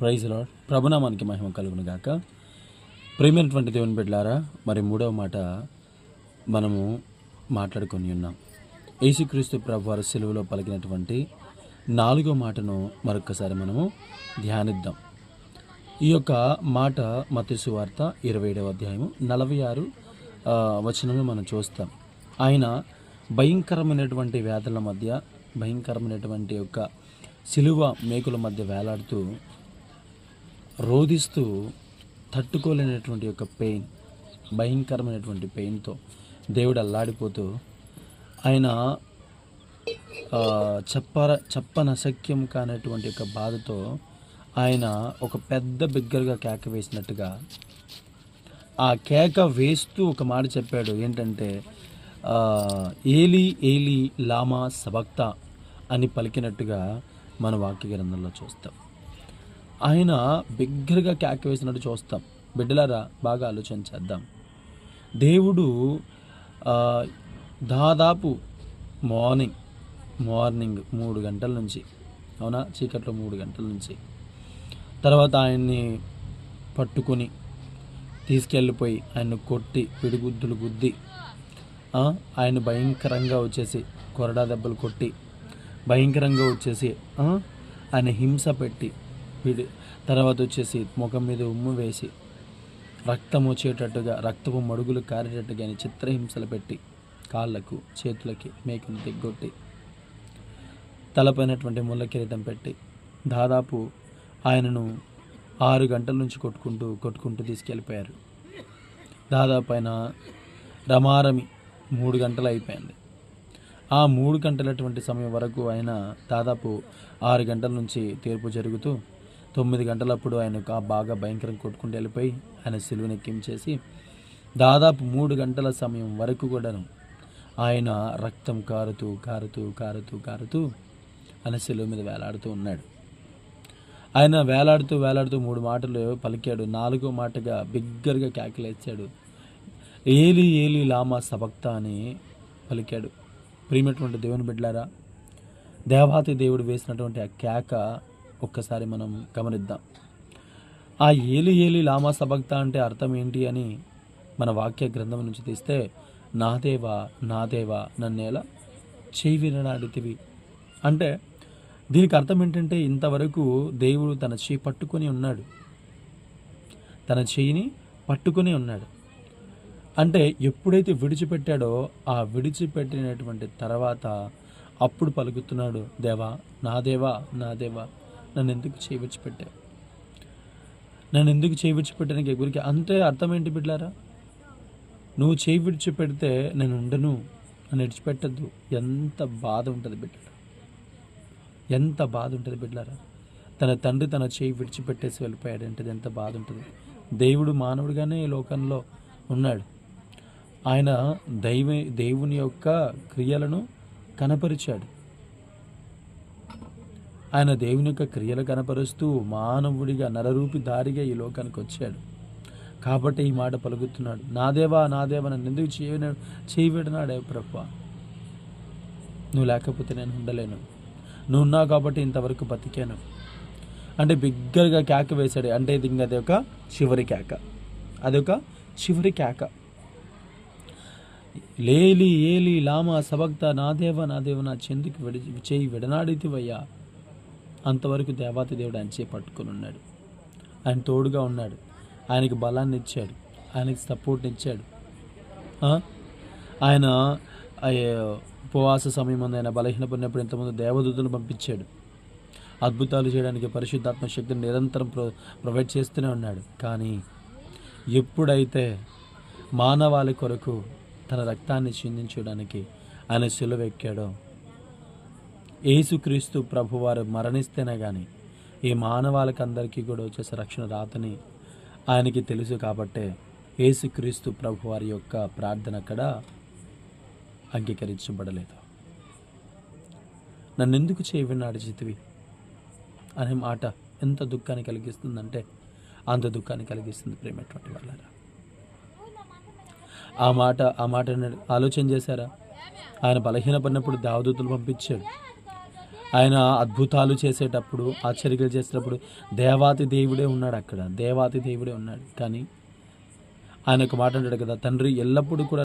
Praise lord ప్రభునామానికి మహిమ కలుగును గాక. ప్రేమైనటువంటి దేవుని బిడ్డలారా మరి మూడవ మాట మనము మాట్లాడుకొని ఉన్నాం. యేసుక్రీస్తు ప్రభు వారి సెలువులో పలికినటువంటి నాలుగో మాటను మరొకసారి మనము ధ్యానిద్దాం. ఈ యొక్క మాట మత్స్సు వార్త ఇరవై ఏడవ అధ్యాయము నలభై ఆరు ఆ, వచనంలో మనం చూస్తాం. ఆయన భయంకరమైనటువంటి వ్యాధుల మధ్య భయంకరమైనటువంటి యొక్క సిలువ మేకుల మధ్య వేలాడుతూ రోధిస్తూ తట్టుకోలేనటువంటి యొక్క పెయిన్ భయంకరమైనటువంటి పెయిన్తో దేవుడు అల్లాడిపోతూ ఆయన చెప్పర చెప్పర చెప్పనసక్యం కానటువంటి యొక్క బాధతో ఆయన ఒక పెద్ద బిగ్గరగా కేక వేసినట్టుగా ఆ కేక వేస్తూ ఒక మాట చెప్పాడు. ఏంటంటే ఏలి ఏలి లామా సబక్త అని పలికినట్టుగా మన వాక్య గ్రంథంలో చూస్తాం. ఆయన బిగ్గరగా కేక వేసినట్టు చూస్తాం. బిడ్డలారా బాగా ఆలోచన చేద్దాం దేవుడు దాదాపు మార్నింగ్ మార్నింగ్ మూడు గంటల నుంచి అవునా? చీకట్లో మూడు గంటల నుంచి. తర్వాత ఆయన్ని పట్టుకొని తీసుకెళ్ళిపోయి ఆయన్ను కొట్టి పిడిగుద్దులు గుద్ది ఆయన భయంకరంగా వచ్చేసి కొరడా దెబ్బలు కొట్టి భయంకరంగా వచ్చేసి ఆయన హింస పెట్టి విడి తర్వాత వచ్చేసి ముఖం మీద ఉమ్ము వేసి రక్తం వచ్చేటట్టుగా రక్తపు మడుగులు కారేటట్టుగా చిత్రహింసలు పెట్టి కాళ్ళకు చేతులకి మేకను దిగ్గొట్టి తలపైనటువంటి ముళ్ళ కిరీటం పెట్టి దాదాపు ఆయనను ఆరు గంటల నుంచి కొట్టుకుంటూ కొట్టుకుంటూ తీసుకెళ్ళిపోయారు. దాదాపు ఆయన రమారమి మూడు గంటలు అయిపోయింది. ఆ మూడు గంటలటువంటి సమయం వరకు ఆయన దాదాపు ఆరు గంటల నుంచి తీర్పు జరుగుతూ తొమ్మిది గంటలప్పుడు ఆయన బాగా భయంకరంగా కొట్టుకుంటూ వెళ్ళిపోయి ఆయన సిలువను ఎక్కించేసి దాదాపు మూడు గంటల సమయం వరకు కూడాను ఆయన రక్తం కారుతూ కారుతూ కారుతూ కారుతూ ఆయన సెలువు మీద వేలాడుతూ ఉన్నాడు. ఆయన వేలాడుతూ వేలాడుతూ మూడు మాటలు పలికాడు. నాలుగో మాటగా బిగ్గరగా కేకలేచాడు ఏలి ఏలి లామా సబక్త అని పలికాడు. ప్రియమైనటువంటి దేవుని బిడ్డలారా దేవాతి దేవుడు వేసినటువంటి ఆ కేక ఒక్కసారి మనం గమనిద్దాం. ఆ ఏలి ఏలి లామా సబక్త అంటే అర్థం ఏంటి అని మన వాక్య గ్రంథం నుంచి తీస్తే నా దేవా నా దేవా నన్నేలా చేయి వినడాడితివి అంటే దీనికి అర్థం ఏంటంటే ఇంతవరకు దేవుడు తన చేయి పట్టుకొని ఉన్నాడు. తన చేయిని పట్టుకొని ఉన్నాడు. అంటే ఎప్పుడైతే విడిచిపెట్టాడో ఆ విడిచిపెట్టినటువంటి తర్వాత అప్పుడు పలుకుతున్నాడు దేవా నా దేవా నా దేవా. నన్ను ఎందుకు చేయి విడిచిపెట్టావు నన్ను ఎందుకు చేయి పెట్టానికి గురికి అంతే అర్థం ఏంటి బిడ్డారా నువ్వు చేయి విడిచిపెడితే నేను ఉండను నన్ను విడిచిపెట్టద్దు. ఎంత బాధ ఉంటుంది బిడ్డ ఎంత బాధ ఉంటుంది బిడ్డారా తన తండ్రి తన చేయి విడిచిపెట్టేసి వెళ్ళిపోయాడంటే ఎంత బాధ ఉంటుంది? దేవుడు మానవుడిగానే ఈ లోకంలో ఉన్నాడు. ఆయన దైవ దేవుని యొక్క క్రియలను కనపరిచాడు. ఆయన దేవుని యొక్క క్రియలు కనపరుస్తూ మానవుడిగా నరరూపి దారిగా ఈ లోకానికి వచ్చాడు. కాబట్టి ఈ మాట పలుకుతున్నాడు. నాదేవా నాదేవా నా నన్ను ఎందుకు చేయన చేయబడినాడే ప్రభు నువ్వు లేకపోతే నేను ఉండలేను. నువ్వు ఉన్నావు కాబట్టి ఇంతవరకు బతికాను. అంటే బిగ్గరగా కేక వేశాడు. అంటే ఇది ఇంకా అది ఒక చివరి కేక. అదొక చివరి కేక. లేలి ఏలి లామా సబక్త నా నాదేవ నా దేవ నా చెందుకు విడి చేయి విడనాడితివయ్యా. అంతవరకు దేవాతి దేవుడు ఆయన చేపట్టుకుని ఉన్నాడు. ఆయన తోడుగా ఉన్నాడు. ఆయనకి బలాన్ని ఇచ్చాడు. ఆయనకి సపోర్ట్ని ఇచ్చాడు. ఆయన ఉపవాస సమయం అందు ఆయన బలహీనపడినప్పుడు ఇంతమంది దేవదూతను పంపించాడు. అద్భుతాలు చేయడానికి పరిశుద్ధాత్మ శక్తిని నిరంతరం ప్రొ ప్రొవైడ్ చేస్తూనే ఉన్నాడు. కానీ ఎప్పుడైతే మానవాళి కొరకు తన రక్తాన్ని చిందించడానికి ఆయన సిలువ ఏసుక్రీస్తు యేసుక్రీస్తు ప్రభువారు మరణిస్తేనే కానీ ఈ మానవాళికందరికీ కూడా వచ్చేసి రక్షణ రాతని ఆయనకి తెలుసు కాబట్టే యేసుక్రీస్తు ప్రభువారి యొక్క ప్రార్థన అక్కడ అంగీకరించబడలేదు. నన్ను ఎందుకు చేయవిన్నాడు చితివి? అనే మాట ఎంత దుఃఖాన్ని కలిగిస్తుందంటే అంత దుఃఖాన్ని కలిగిస్తుంది ప్రేమటువంటి వాళ్ళరా. ఆ మాట ఆ మాట ఆలోచన చేశారా? ఆయన బలహీనపడినప్పుడు దావదూతులు పంపించాడు. ఆయన అద్భుతాలు చేసేటప్పుడు ఆశ్చర్యలు చేసేటప్పుడు దేవాతి దేవుడే ఉన్నాడు అక్కడ. దేవాతి దేవుడే ఉన్నాడు. కానీ ఆయన ఒక మాట అంటాడు కదా తండ్రి ఎల్లప్పుడూ కూడా